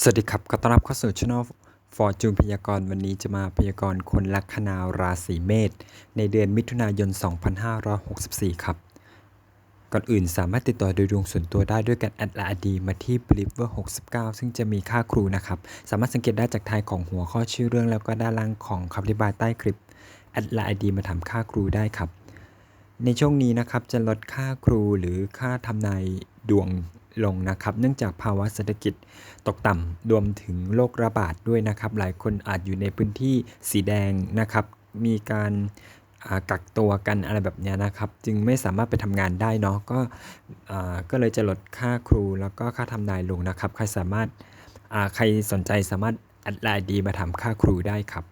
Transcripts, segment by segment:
สวัสดีครับ ขอต้อนรับเข้าสู่ช่องฟอร์จูนพยากรณ์วันนี้จะมาพยากรณ์คนลัคนาราศีเมษในเดือนมิถุนายน 2564 ครับ ก่อนอื่นสามารถติดต่อโดยดวงส่วนตัวได้ด้วยการแอดไลน์ดีมาที่ b l i v e r 69 ซึ่งจะมีค่าครูนะครับ สามารถสังเกตได้จากท้ายของหัวข้อชื่อเรื่องแล้วก็ด้านล่างของคำอธิบายใต้คลิปแอดไลน์ดีมาถามค่าครูได้ครับ ในช่วงนี้นะครับจะลดค่าครูหรือค่าทำนายดวง ลงนะครับเนื่องจากภาวะเศรษฐกิจตกต่ำรวมถึงโรคระบาดด้วยนะครับ หลายคนอาจอยู่ในพื้นที่สีแดงนะครับ มีการกักตัวกันอะไรแบบนี้นะครับ จึงไม่สามารถไปทำงานได้เนาะก็ก็เลยจะลดค่าครูแล้วก็ค่าทำนายลงนะครับ ใครสามารถใครสนใจสามารถแอดไลน์ดีมาถามค่าครูได้ครับ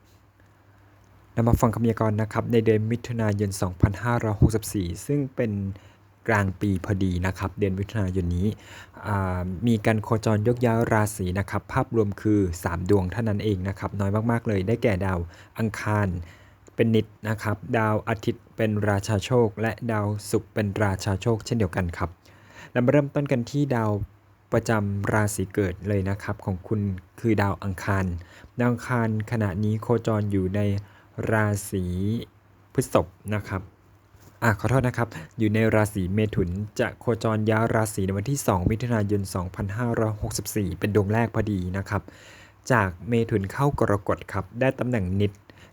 เรามาฟังคำพยากรณ์นะครับ ในเดือนมิถุนายน 2564 ซึ่งเป็น กลางปีพอดีนะครับ เดือนมิถุนายนนี้ มีการโคจรยกย้ายราศีนะครับ ภาพรวมคือ 3 ดวงเท่านั้นเองนะครับ น้อยมากๆเลยได้แก่ดาวอังคารเป็นนิดนะครับ ดาวอาทิตย์เป็นราชาโชค และดาวศุกร์เป็นราชาโชค เช่นเดียวกันครับเรามาเริ่มต้นกันที่ดาวประจำราศีเกิดเลยนะครับ ของคุณคือดาวอังคาร ดาวอังคารขณะนี้โคจรอยู่ในราศีพฤษภนะครับ อะขอโทษนะครับ อยู่ในราศีเมถุนจะโคจรย้ายราศีในวันที่ 2 มิถุนายน 2564 เป็นดวงแรกพอดีนะครับ จากเมถุนเข้ากรกฎครับ ได้ตำแหน่งนิด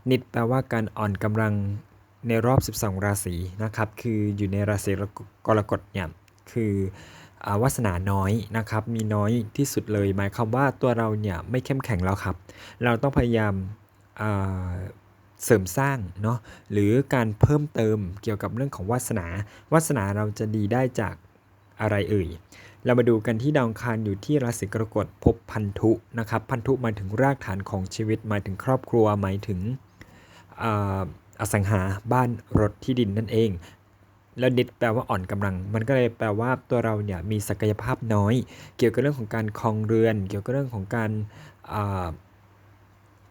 นิดแปลว่าการอ่อนกำลังในรอบ 12 ราศีนะครับ คืออยู่ในราศีกรกฎเนี่ย คืออวาสนาน้อยนะครับ มีน้อยที่สุดเลย หมายความว่าตัวเราเนี่ยไม่เข้มแข็งแล้วครับ เราต้องพยายาม เสริมสร้างเนาะหรือการเพิ่มเติมเกี่ยวกับเรื่องของวาสนา วาสนาเราจะดีได้จากอะไรเอ่ย เรามาดูกันที่ดาวคารอยู่ที่ราศีกรกฎพบพันธุนะครับพันธุหมายถึงรากฐานของชีวิตหมายถึงครอบครัวหมายถึงออสังหาบ้านรถที่ดินนั่นเอง แล้วนิดแปลว่าอ่อนกำลัง มันก็เลยแปลว่าตัวเราเนี่ยมีศักยภาพน้อย เกี่ยวกับเรื่องของการครองเรือน เกี่ยวกับเรื่องของการ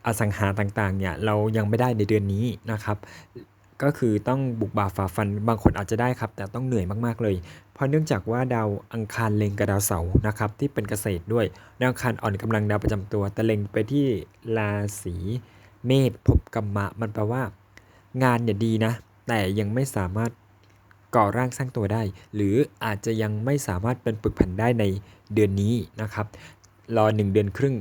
อสังหาต่างๆเนี่ยเรายังไม่ได้ในเดือนนี้นะครับ ก็คือต้องบุกบ่าฝ่าฟันบางคนอาจจะได้ครับ แต่ต้องเหนื่อยมากๆเลย เพราะเนื่องจากว่าดาวอังคารเล็งกับดาวเสาร์นะครับที่เป็นเกษตรด้วยดาวอังคารอ่อนกำลังดาวประจำตัว แต่เล็งไปที่ราศีเมษภพกัมมะ มันแปลว่า งานเนี่ยดีนะ แต่ยังไม่สามารถก่อร่างสร้างตัวได้ หรืออาจจะยังไม่สามารถเป็นปึกผันได้ในเดือนนี้นะครับรอ 1 เดือนครึ่ง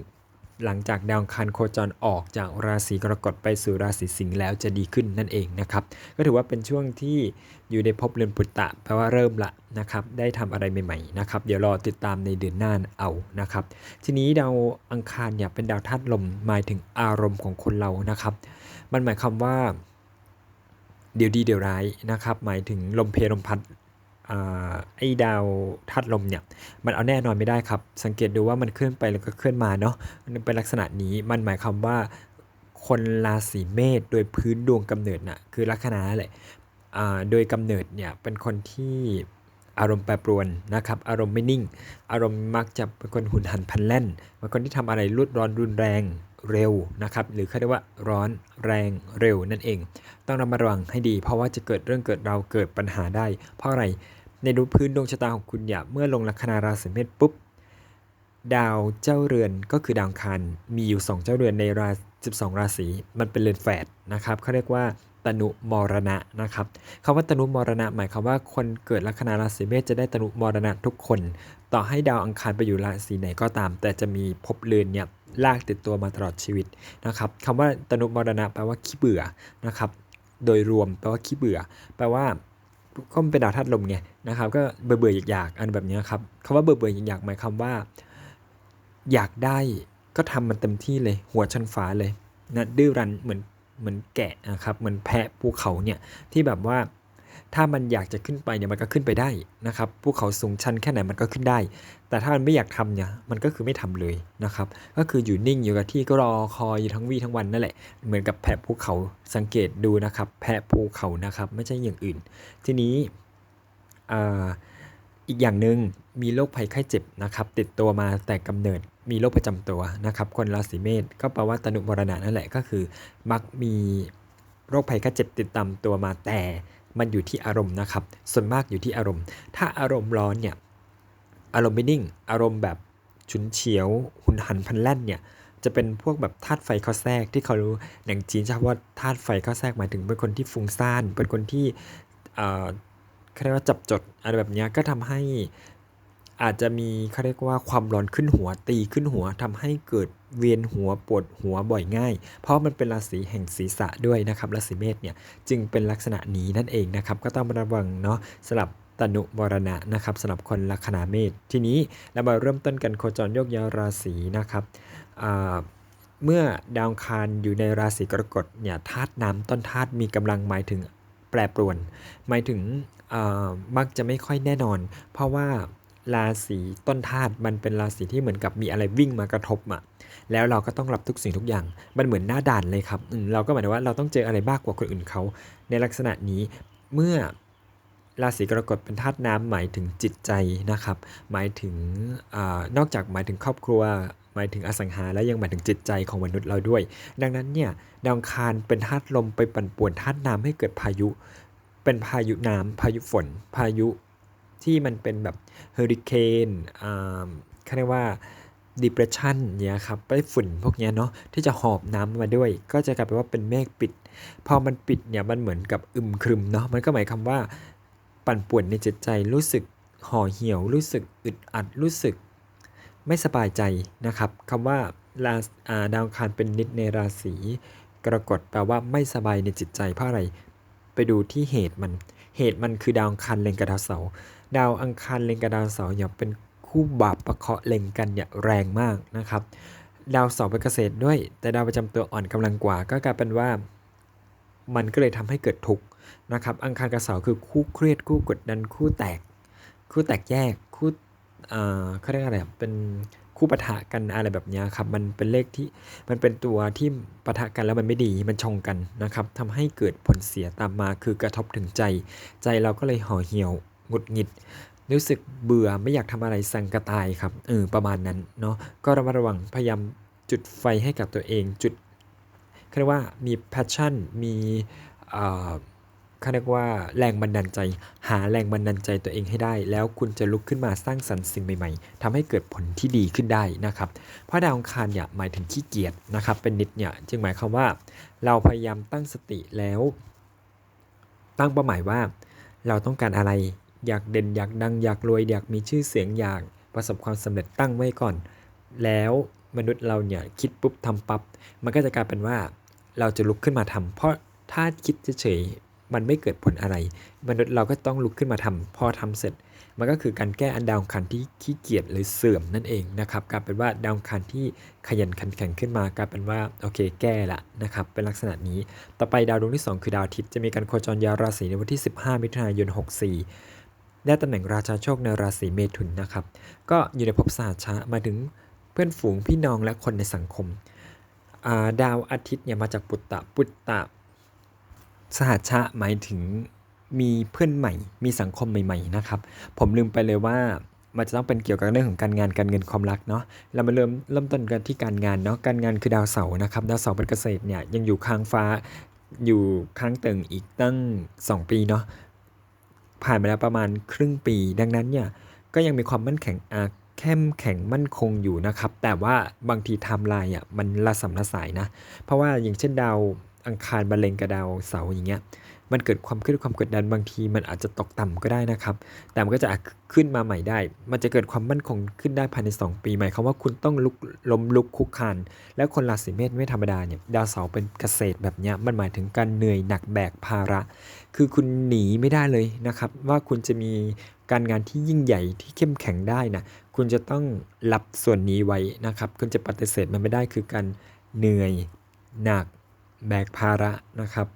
หลังจากดาวอังคารโคจรออกจากราศีกรกฎไปสู่ราศีสิงห์แล้วจะดีขึ้นนั่นเองนะครับ ก็ถือว่าเป็นช่วงที่อยู่ในภพเรือนปุตตะแปลว่าเริ่มละนะครับ ได้ทำอะไรใหม่ๆนะครับ เดี๋ยวรอติดตามในเดือนหน้าเอานะครับ ทีนี้ดาวอังคารเนี่ยเป็นดาวธาตุลมหมายถึงอารมณ์ของคนเรานะครับ มันหมายความว่าเดี๋ยวดีเดี๋ยวร้ายนะครับ หมายถึงลมเพลลมพัด ไอ้ดาวธาตุลมเนี่ยมันเอาแน่นอนไม่ได้ครับ สังเกตดูว่ามันเคลื่อนไปแล้วก็เคลื่อนมาเนาะมันเป็นลักษณะนี้มันหมายความว่าคนราศีเมษโดยพื้นดวงกำเนิดน่ะคือลัคนาแหละโดยกำเนิดเนี่ยเป็นคนที่อารมณ์แปรปรวนนะครับอารมณ์ไม่นิ่ง อารมณ์มักจะเป็นคนหุนหันพลันแล่นเป็นคนที่ทำอะไรรุดร้อนรุนแรงเร็วนะครับหรือเขาเรียกว่าร้อนแรงเร็วนั่นเอง ต้องระมัดระวังให้ดี เพราะว่าจะเกิดเรื่องเกิดเราวเกิดปัญหาได้ เพราะอะไร ในดูพื้นดวงชะตาของคุณเนี่ยเมื่อลงลัคนาราศีเมษปุ๊บ ดาวเจ้าเรือนก็คือดาวอังคารมีอยู่ 2 เจ้าเรือนในรา12 ราศีมันเป็นเรือนแฝดนะครับเขาเรียกว่าตนุมรณะนะครับคำว่าตนุมรณะ หมายความว่าคนเกิดลัคนาราศีเมษจะได้ตนุมรณะทุกคน ต่อให้ดาวอังคารไปอยู่ราศีไหนก็ตาม แต่จะมีภพเรือนเนี่ยลากติดตัวมาตลอดชีวิตนะครับคำว่าตนุมรณะแปลว่าขี้เบื่อนะครับโดยรวมแปลว่าขี้เบื่อ แปลว่า ก็เป็นดาวธาตุลมไงนะครับก็เบื่อเบื่ออยากอยากๆอันแบบนี้ครับคำว่าเบื่อเบื่ออยากอยากๆหมายความว่า อยากได้ก็ทำมันเต็มที่เลย หัวชนฝาเลยนะดื้อรั้นเหมือนเหมือนแกะนะครับเหมือนแพะภูเขาเนี่ยที่แบบว่า ถ้ามันอยากจะขึ้นไปเนี่ยมันก็ขึ้นไปได้นะครับภูเขาสูงชันแค่ไหนมันก็ขึ้นได้ แต่ถ้ามันไม่อยากทำเนี่ยมันก็คือไม่ทำเลยนะครับก็คืออยู่นิ่งอยู่กับที่ก็รอคอยอยู่ทั้งวี่ทั้งวันนั่นแหละเหมือนกับแพะภูเขาสังเกตดูนะครับแพะภูเขานะครับไม่ใช่อย่างอื่น ทีนี้อ่าอีกอย่างหนึ่งมีโรคภัยไข้เจ็บนะครับติดตัวมาแต่กำเนิดมีโรคประจำตัวนะครับคนราศีเมษก็แปลว่าตนุมรณะนั่นแหละก็คือ มักมีโรคภัยไข้เจ็บติดตามตัวมาแต่ มันอยู่ที่อารมณ์นะครับ ส่วนมากอยู่ที่อารมณ์ ถ้าอารมณ์ร้อนเนี่ย อารมณ์ไม่นิ่ง อารมณ์แบบฉุนเฉียว หุนหันพลันแล่นเนี่ย จะเป็นพวกแบบธาตุไฟเข้าแทรกที่เขารู้หนังจีนจะว่าธาตุไฟเข้าแทรกหมายถึงเป็นคนที่ฟุ้งซ่าน เป็นคนที่เอ่อเรียกว่าจับจดอะไรแบบนี้ก็ทำให้ อาจจะมีเขาเรียกว่าความร้อนขึ้นหัวตีขึ้นหัวทำให้เกิดเวียนหัวปวดหัวบ่อยง่าย เพราะมันเป็นราศีแห่งศีรษะด้วยนะครับราศีเมษเนี่ยจึงเป็นลักษณะนี้นั่นเองนะครับก็ต้องระวังเนาะสลับตนุบรณะนะครับสำหรับคนลัคนาเมษทีนี้เรามาเริ่มต้นกันโคจรโยกย้ายราศีนะครับเมื่อดาวคารอยู่ในราศีกรกฎเนี่ยธาตุน้ำต้นธาตุมีกำลังหมายถึงแปรปรวน หมายถึงมักจะไม่ค่อยแน่นอน เพราะว่า ราศีต้นธาตุมันเป็นราศีที่เหมือนกับมีอะไรวิ่งมากระทบอะแล้วเราก็ต้องรับทุกสิ่งทุกอย่าง มันเหมือนหน้าด่านเลยครับอืมเราก็หมายถึงว่าเราต้องเจออะไรมากกว่าคนอื่นเขา ในลักษณะนี้เมื่อราศีกรกฎเป็นธาตุน้ำหมายถึงจิตใจนะครับ หมายถึงอนอกจากหมายถึงครอบครัว หมายถึงอสังหา แล้วยังหมายถึงจิตใจของมนุษย์เราด้วย ดังนั้นเนี่ยดาวคารเป็นธาตุลมไปปั่นป่วนธาตุน้ำให้เกิดพายุ เป็นพายุน้ำพายุฝน พายุ ที่มันเป็นแบบเฮอริเคนอ่าเขาเรียกว่า depression เนี่ยครับไปฝุ่นพวกเนี้ยเนาะที่จะหอบน้ำมาด้วย ก็จะกลายเป็นว่าเป็นเมฆปิด พอมันปิดเนี่ยมันเหมือนกับอึมครึมเนาะมันก็หมายความว่าปั่นป่วนในจิตใจรู้สึกห่อเหี่ยว รู้สึกอึดอัดรู้สึกไม่สบายใจนะครับคำว่าราอ่าดาวอังคารเป็นนิดในราศีกรกฎแปลว่าไม่สบายในจิตใจเพราะอะไร ไปดูที่เหตุมัน เหตุมันคือดาวอังคารเล็งกับดาวเสาร์ ดาวอังคารเล็งกับดาวเสาร์เนี่ยเป็นคู่บาปประเคาะเล็งกันเนี่ยแรงมากนะครับ ดาวเสาร์เป็นเกษตรด้วย แต่ดาวประจำตัวอ่อนกำลังกว่า ก็กลายเป็นว่า มันก็เลยทำให้เกิดทุกข์นะครับ อังคารกับเสาร์คือคู่เครียดคู่กดดันคู่แตก คู่แตกแยกคู่เอ่อเขาเรียกอะไรเป็นคู่ปะทะกันอะไรแบบนี้ครับ มันเป็นเลขที่มันเป็นตัวที่ปะทะกันแล้วมันไม่ดี มันชงกันนะครับทำให้เกิดผลเสียตามมาคือกระทบถึงใจ ใจเราก็เลยห่อเหี่ยว หงุดหงิด รู้สึกเบื่อไม่อยากทำอะไรสังกะตายครับเออประมาณนั้นเนาะก็ระมัดระวังพยายามจุดไฟให้กับตัวเองจุดเขาเรียกว่ามี passion มีเขาเรียกว่าแรงบันดาลใจ หาแรงบันดาลใจตัวเองให้ได้ แล้วคุณจะลุกขึ้นมาสร้างสรรค์สิ่งใหม่ๆทำให้เกิดผลที่ดีขึ้นได้นะครับเพราะดาวองคารเนี่ยหมายถึงขี้เกียจนะครับเป็นนิดเนี่ยจึงหมายความว่า เราพยายามตั้งสติแล้ว ตั้งเป้าหมายว่า เราต้องการอะไร อยากเด่นอยากดังอยากรวยอยากมีชื่อเสียงอยากประสบความสำเร็จตั้งไว้ก่อน แล้วมนุษย์เราเนี่ยคิดปุ๊บทำปับ๊บมันก็จะกลายเป็นว่าเราจะลุกขึ้นมาทำเพราะถ้าคิดเฉยมันไม่เกิดผลอะไร มนุษย์เราก็ต้องลุกขึ้นมาทำพอทำเสร็จ มันก็คือการแก้อันดาวอังคันที่ขี้เกียจหรือเสื่อมนั่นเองนะครับกลายเป็นว่าดาวอังคันที่ขยันขันแข็งขึ้นมากลายเป็นว่าโอเคแก้ละนะครับเป็นลักษณะนี้ ต่อไปดาวดวงที่ 2 คือดาวอาทิตย์จะมีการโคจรยาราศีในวันที่ 15 มิถุนายน 64 ได้ตำแหน่งราชาโชคในราศีเมถุนนะครับ ก็อยู่ในภพสหัชชะมาถึงเพื่อนฝูงพี่น้องและคนในสังคมาดาวอาทิตย์เนี่ยมาจากปุตตะปุตตะสหัชชะหมายถึงมีเพื่อนใหม่ มีสังคมใหม่ๆนะครับ ผมลืมไปเลยว่ามันจะต้องเป็นเกี่ยวกับเรื่องของการงานการเงินความรักเนาะเรามาเริ่มเริ่มต้นกันที่การงานเนาะการงานคือดาวเสาร์นะครับ ดาวเสาร์เป็นเกษตรเนี่ยยังอยู่ค้างฟ้าอยู่ค้างเติ่งอีกตั้ง 2 ปีเนาะ ผ่านไปแล้วประมาณครึ่งปี ดังนั้นเนี่ยก็ยังมีความมั่นแข็งเข้มแข็งมั่นคงอยู่นะครับ แต่ว่าบางทีไทม์ไลน์อะมันละสำละสายนะ เพราะว่าอย่างเช่นดาวอังคารบัลเลงกับดาวเสาร์อย่างเงี้ย มันเกิดความเครียดความกดดันบางที มันอาจจะตกต่ำก็ได้นะครับ แต่มันก็จะขึ้นมาใหม่ได้ มันจะเกิดความมั่นคงขึ้นได้ภายใน 2 ปีหมายความว่าคุณต้องลุกล้มลุกคุกคานแล้วคนราศีเมษไม่ธรรมดาเนี่ยดาวเสาร์เป็นเกษตรแบบเนี้ยมันหมายถึงการเหนื่อยหนักแบกภาระ คือคุณหนีไม่ได้เลยนะครับ ว่าคุณจะมีการงานที่ยิ่งใหญ่ที่เข้มแข็งได้นะคุณจะต้องรับส่วนนี้ไว้นะครับ คุณจะปฏิเสธมันไม่ได้คือการเหนื่อยหนักแบกภาระนะครับ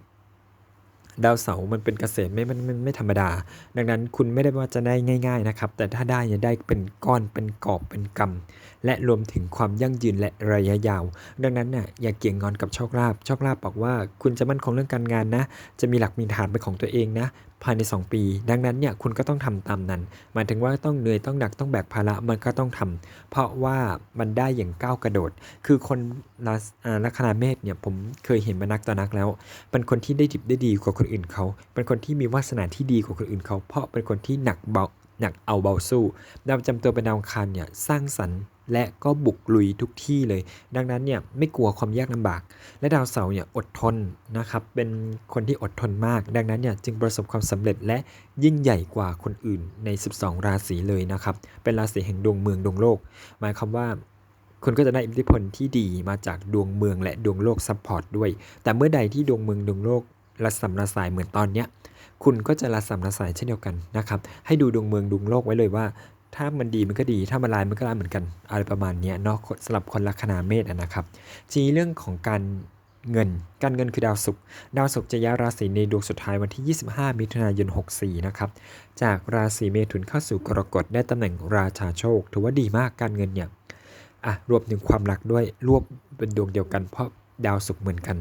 ดาวเสาร์มันเป็นเกษตรไม่มันมันไม่ธรรมดา ดังนั้นคุณไม่ได้ว่าจะได้ง่าย ๆนะครับ แต่ถ้าได้เนี่ยได้เป็นก้อนเป็นกอบเป็นกำและรวมถึงความยั่งยืนและระยะยาว ดังนั้นน่ะอย่าเกี่ยงงอนกับโชคลาภโชคลาภบอกว่า คุณจะมั่นคงเรื่องการงานนะ จะมีหลักมีฐานเป็นของตัวเองนะ ภายใน 2 ปี ดังนั้นเนี่ยคุณก็ต้องทำตามนั้นหมายถึงว่าต้องเหนื่อยต้องหนักต้องแบกภาระมันก็ต้องทำเพราะว่ามันได้อย่างก้าวกระโดด คือคนลักอ่าลัคนาเมษเนี่ยผมเคยเห็นมานักต่อนักแล้ว เป็นคนที่ได้ดิบได้ดีกว่าคนอื่นเขา เป็นคนที่มีวาสนาที่ดีกว่าคนอื่นเขา เพราะเป็นคนที่หนักเบาหนักเอาเบาสู้ดาวประจำตัวเป็นดาวคารเนี่ยสร้างสรรค์ และก็บุกลุยทุกที่เลย ดังนั้นเนี่ยไม่กลัวความยากลำบาก และดาวเสาร์เนี่ยอดทนนะครับเป็นคนที่อดทนมาก ดังนั้นเนี่ยจึงประสบความสำเร็จและยิ่งใหญ่กว่าคนอื่นใน 12 ราศีเลยนะครับเป็นราศีแห่งดวงเมืองดวงโลก หมายความว่าคุณก็จะได้อิทธิพลที่ดีมาจากดวงเมืองและดวงโลกซัพพอร์ตด้วย แต่เมื่อใดที่ดวงเมืองดวงโลกระสำระสายเหมือนตอนเนี้ยคุณก็จะระสำระสายเช่นเดียวกันนะครับ ให้ดูดวงเมืองดวงโลกไว้เลยว่า ถ้ามันดีมันก็ดี ถ้ามันร้ายมันก็ร้ายเหมือนกัน อะไรประมาณนี้เนาะสำหรับคนลัคนาเมษนะครับทีนี้เรื่องของการเงิน การเงินคือดาวศุกร์ดาวศุกร์จะย้ายราศีในดวงสุดท้ายวันที่ 25 มิถุนายน 64 นะครับ จากราศีเมถุนเข้าสู่กรกฎได้ตำแหน่งราชาโชค ถือว่าดีมากการเงินเนี่ยอะรวมถึงความรักด้วยรวบเป็นดวงเดียวกันเพราะดาวศุกร์เหมือนกัน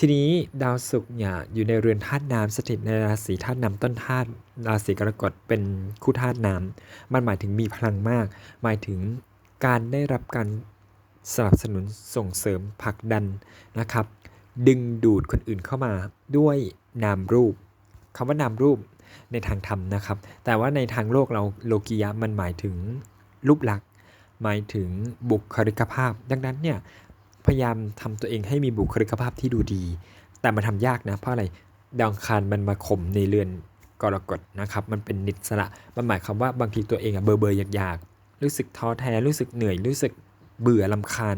ทีนี้ดาวศุกร์เนี่ยอยู่ในเรือนธาตุน้ำสถิตในราศีธาตุน้ำต้นธาตุราศีกรกฎเป็นคู่ธาตุน้ำมันหมายถึงมีพลังมาก หมายถึงการได้รับการสนับสนุนส่งเสริมผลักดันนะครับ ดึงดูดคนอื่นเข้ามาด้วยนามรูปคำว่านามรูปในทางธรรมนะครับ แต่ว่าในทางโลกเราโลกียะมันหมายถึงรูปลักษณ์หมายถึงบุคลิกภาพ ดังนั้นเนี่ย พยายามทำตัวเองให้มีบุคลิกภาพที่ดูดี แต่มันทำยากนะเพราะอะไรดาวคารมันมาข่มในเรือนกรกฎนะครับ มันเป็นนิสระมันหมายความว่าบางทีตัวเองอะเบอร์เบอร์อยากๆ รู้สึกท้อแท้รู้สึกเหนื่อยรู้สึกเบื่อลำคาญ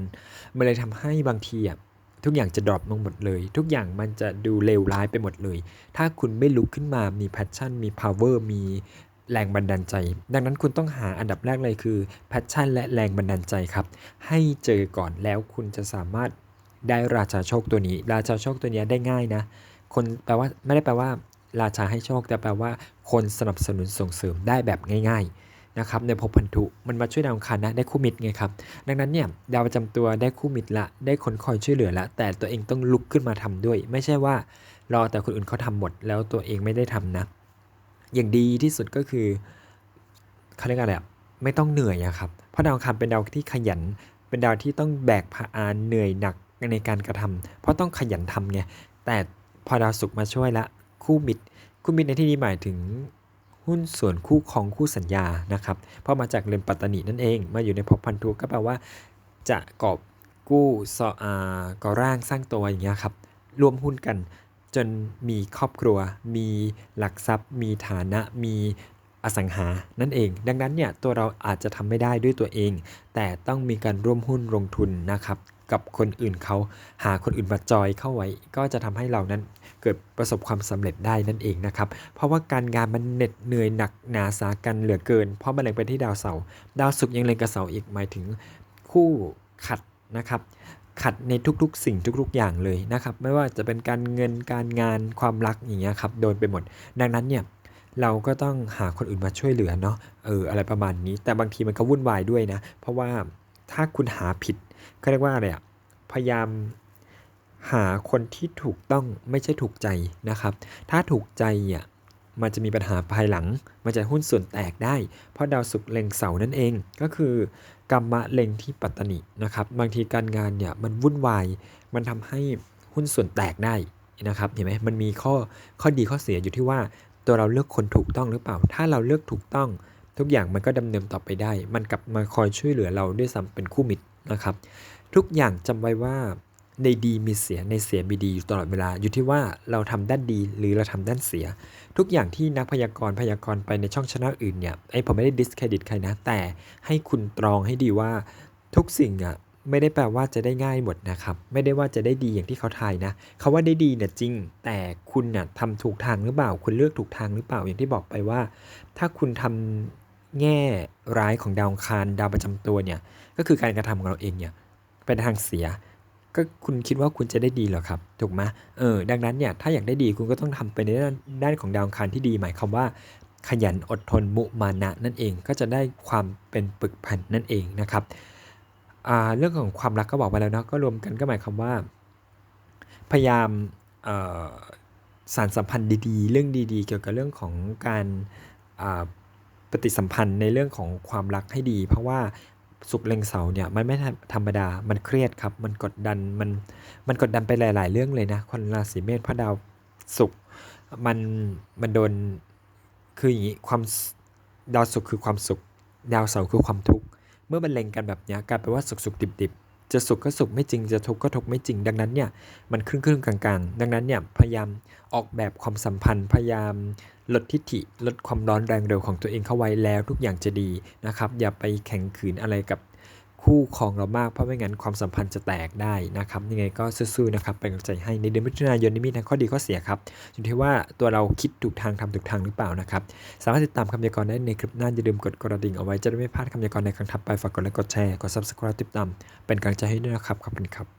มันเลยทำให้บางทีอะทุกอย่างจะดรอปลงหมดเลย ทุกอย่างมันจะดูเลวร้ายไปหมดเลย ถ้าคุณไม่ลุกขึ้นมามีแพชชั่นมี power มี แรงบันดาลใจ ดังนั้นคุณต้องหาอันดับแรกเลยคือแพชชั่นและแรงบันดาลใจครับ ให้เจอก่อนแล้วคุณจะสามารถได้ราชาโชคตัวนี้ ราชาโชคตัวนี้ได้ง่ายนะ คนแปลว่าไม่ได้แปลว่า ราชาให้โชคแต่แปลว่า คนสนับสนุนส่งเสริมได้แบบง่าย ๆนะครับ ในภพพันธุมันมาช่วยดาวอังคารนะได้คู่มิตรไงครับ ดังนั้นเนี่ยดาวประจำตัวได้คู่มิตรละได้คนคอยช่วยเหลือละแต่ตัวเองต้องลุกขึ้นมาทำด้วย ไม่ใช่ว่ารอแต่คนอื่นเขาทำหมดแล้วตัวเองไม่ได้ทำนะ อย่างดีที่สุดก็คือเขาเรียกอะไรอะไม่ต้องเหนื่อยอะครับ เพราะดาวคารเป็นดาวที่ขยัน เป็นดาวที่ต้องแบกพาอานเหนื่อยหนักในการกระทำเพราะต้องขยันทำไง แต่พอดาวศุกร์มาช่วยละคู่มิตร คู่มิตรในที่นี้หมายถึงหุ้นส่วนคู่ของคู่สัญญานะครับ เพราะมาจากเรือนปัตตานีนั่นเอง มาอยู่ในภพพันธุก็แปลว่า จะกอบกู้สออาก่อร่างสร้างตัวอย่างเงี้ยครับ รวมหุ้นกัน จนมีครอบครัว มีหลักทรัพย์ มีฐานะ มีอสังหา นั่นเอง ดังนั้นเนี่ยตัวเราอาจจะทำไม่ได้ด้วยตัวเอง แต่ต้องมีการร่วมหุ้นลงทุนนะครับกับคนอื่นเขาหาคนอื่นมาจอยเข้าไว้ ก็จะทำให้เรานั้นเกิดประสบความสำเร็จได้นั่นเองนะครับ เพราะว่าการงานมันเหน็ดเหนื่อยหนักหนาสากันเหลือเกิน เพราะมันเล็งไปที่ดาวเสาร์ดาวศุกร์ยังเล็งกับเสาร์อีกหมายถึงคู่ขัดนะครับ ขัดในทุกๆ สิ่งทุกๆ อย่างเลยนะครับ ไม่ว่าจะเป็นการเงินการงานความรักอย่างเงี้ยครับโดนไปหมด ดังนั้นเนี่ยเราก็ต้องหาคนอื่นมาช่วยเหลือเนาะเอออะไรประมาณนี้ แต่บางทีมันก็วุ่นวายด้วยนะ เพราะว่าถ้าคุณหาผิดเขาเรียกว่าอะไรอะพยายามหาคนที่ถูกต้องไม่ใช่ถูกใจนะครับ ถ้าถูกใจอะมันจะมีปัญหาภายหลัง มันจะหุ้นส่วนแตกได้ เพราะดาวศุกร์เล็งเสานั่นเอง ก็คือ กรรมะเล็งที่ปัตตนินะครับ บางทีการงานเนี่ยมันวุ่นวาย มันทำให้หุ้นส่วนแตกได้นะครับเห็นไหมมันมีข้อข้อดีข้อเสียอยู่ที่ว่าตัวเราเลือกคนถูกต้องหรือเปล่า ถ้าเราเลือกถูกต้องทุกอย่างมันก็ดำเนินต่อไปได้ มันกลับมาคอยช่วยเหลือเราด้วยซ้ำเป็นคู่มิตรนะครับ ทุกอย่างจำไว้ว่า ในดีมีเสียในเสียมีดีอยู่ตลอดเวลา อยู่ที่ว่าเราทำด้านดีหรือเราทำด้านเสีย ทุกอย่างที่นักพยากรณ์พยากรณ์ไปในช่องชนะอื่นเนี่ยไอผมไม่ได้ดิสเครดิตใครนะ แต่ให้คุณตรองให้ดีว่าทุกสิ่งอะไม่ได้แปลว่าจะได้ง่ายหมดนะครับ ไม่ได้ว่าจะได้ดีอย่างที่เขาทายนะเขาว่าได้ดีเนี่ยจริง แต่คุณน่ะทำถูกทางหรือเปล่า คุณเลือกถูกทางหรือเปล่าอย่างที่บอกไปว่า ถ้าคุณทำแง่ร้ายของดาวคารดาวประจำตัวเนี่ย ก็คือการกระทำของเราเองเนี่ยเป็นทางเสีย ก็คุณคิดว่าคุณจะได้ดีหรอครับถูกไหมเออดังนั้นเนี่ยถ้าอยากได้ดีคุณก็ต้องทำไปในด้านด้านของดาวคารที่ดี หมายความว่า ขยันอดทนมุมานะนั่นเองก็จะได้ความเป็นปึกพันนั่นเองนะครับเรื่องของความรักก็บอกไปแล้วเนาะก็รวมกันก็หมายความว่า พยายามสารสัมพันธ์ดีๆ เรื่องดีๆ เกี่ยวกับเรื่องของการปฏิสัมพันธ์ในเรื่องของความรักให้ดี เพราะว่า สุกเล็งเสาเนี่ยมันไม่ธรรมดา มันเครียดครับ มันกดดัน มันมันกดดันไปหลาย ๆ เรื่องเลยนะคนราศีเมษพระดาวสุกมันมันโดนคืออย่างนี้ความดาวสุกคือความสุข ดาวเสาร์คือความทุกข์ เมื่อมันเล็งกันแบบเนี้ยกลายเป็นว่าสุกสุกดิบดิบๆ จะสุขก็สุขไม่จริง จะทุกข์ก็ทุกข์ไม่จริง ดังนั้นเนี่ยมันครึ่งครึ่งกลางๆ ดังนั้นเนี่ยพยายามออกแบบความสัมพันธ์ พยายามลดทิฐิลดความร้อนแรงเร็วของตัวเองเข้าไว้แล้วทุกอย่างจะดีนะครับ อย่าไปแข่งขืนอะไรกับ คู่ครองเรามาก เพราะไม่งั้นความสัมพันธ์จะแตกได้นะครับยังไงก็สู้ๆนะครับเป็นกำลังใจให้ในเดือนมิถุนายนนี้มีทั้งข้อดีข้อเสียครับอยู่ที่ว่าตัวเราคิดถูกทางทำถูกทางหรือเปล่านะครับสามารถติดตามคำยากรณ์ได้ในคลิปหน้าอย่าลืมกดกระดิ่งเอาไว้จะได้ไม่พลาดคำยากรณ์ในครั้งถัดไปฝากกดไลค์กดแชร์กด subscribe ติดตามเป็นกำลังใจให้ด้วยนะครับขอบคุณครับ